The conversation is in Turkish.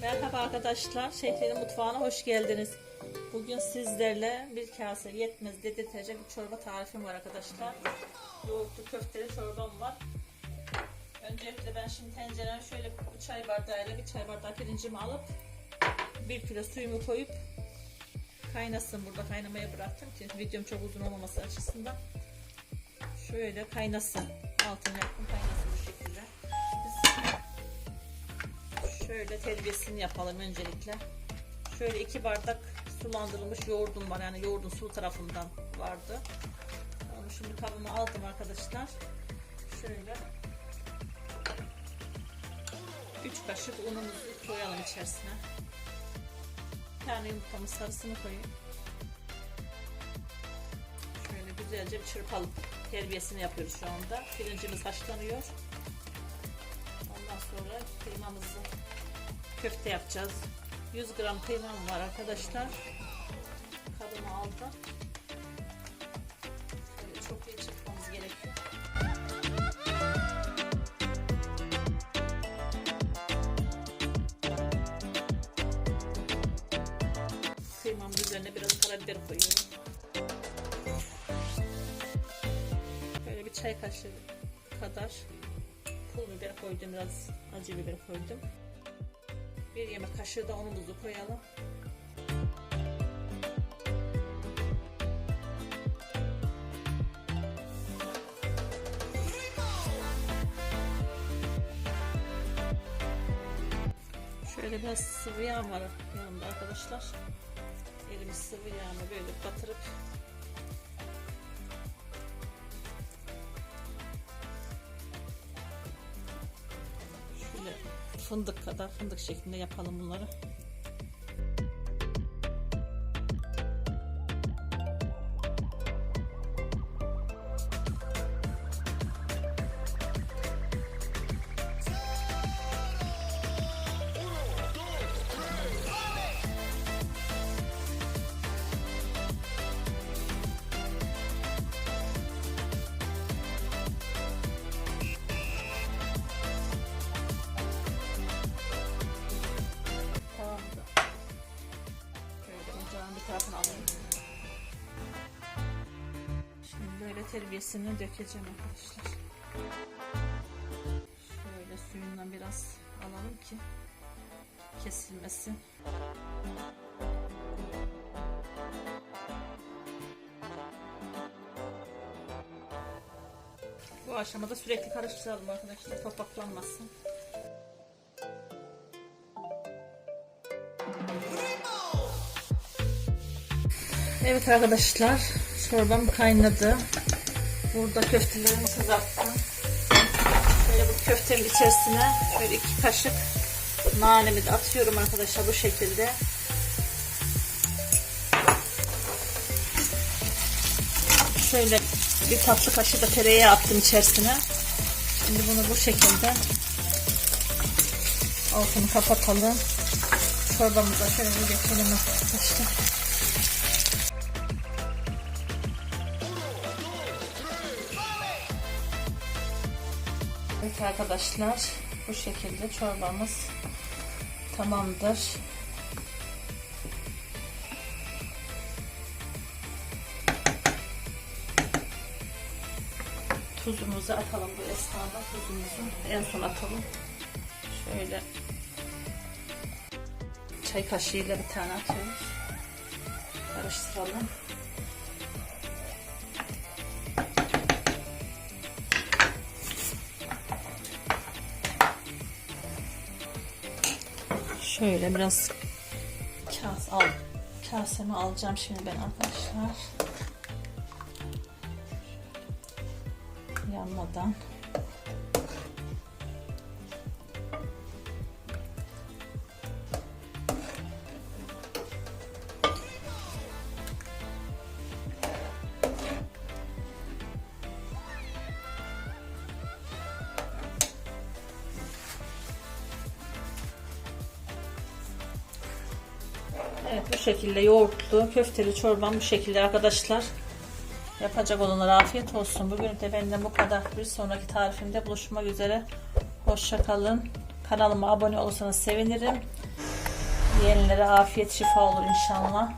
Merhaba arkadaşlar, Şehri'nin mutfağına hoş geldiniz. Bugün sizlerle bir kase yetmez dedirtecek bir çorba tarifim var arkadaşlar. Yoğurtlu köfteli çorbam var. Öncelikle ben şimdi tencereme şöyle bir çay bardağıyla bir çay bardağı pirincimi alıp bir kilo suyumu koyup kaynasın burada kaynamaya bıraktım ki videom çok uzun olmaması açısından. Şöyle kaynasın. Altını yaktım kaynasın Şöyle terbiyesini yapalım öncelikle. Şöyle iki bardak sulandırılmış yoğurdum var. Yani yoğurdun sulu tarafından vardı. Onu şimdi kabıma aldım arkadaşlar. Şöyle 3 kaşık unumuzu koyalım içerisine. Bir tane yumurtamın sarısını koyayım. Şöyle güzelce bir çırpalım. Terbiyesini yapıyoruz şu anda. Pirincimiz haşlanıyor. Ondan sonra kıymamızı köfte yapacağız. 100 gram kıymam var arkadaşlar. Kabıma aldım. Şöyle çok iyi çırpmamız gerekiyor. Kıymamın üzerine biraz karabiber koyuyorum. Böyle bir çay kaşığı kadar pul biber koydum biraz acı biber koydum. Bir yemek kaşığı da unumuzu koyalım. Şöyle biraz sıvı yağ var yanımda arkadaşlar. Elimi sıvı yağını böyle batırıp fındık kadar fındık şeklinde yapalım bunları. Ocağın bir tarafını alayım. Şimdi böyle terbiyesini dökeceğim arkadaşlar. Şöyle suyundan biraz alalım ki kesilmesin. Bu aşamada sürekli karıştıralım arkadaşlar topaklanmasın. Evet arkadaşlar çorbam kaynadı. Burada köftelerimi kızarttım. Şöyle bu köftenin içerisine şöyle iki kaşık nanemi de atıyorum arkadaşlar bu şekilde. Şöyle bir tatlı kaşık da tereyağı attım içerisine. Şimdi bunu bu şekilde altını kapatalım. Çorbamıza şöyle geçelim arkadaşlar. Evet arkadaşlar bu şekilde çorbamız tamamdır. Tuzumuzu atalım bu esnada tuzumuzu en son atalım. Şöyle çay kaşığıyla bir tane atıyoruz. Karıştıralım. Şöyle biraz kase al. Kasemi alacağım şimdi ben arkadaşlar. Yanmadan. Evet bu şekilde yoğurtlu köfteli çorbam bu şekilde arkadaşlar. Yapacak olanlara afiyet olsun. Bugün de benden bu kadar. Bir sonraki tarifimde buluşmak üzere. Hoşça kalın. Kanalıma abone olursanız sevinirim. Yiyenlere afiyet şifa olur inşallah.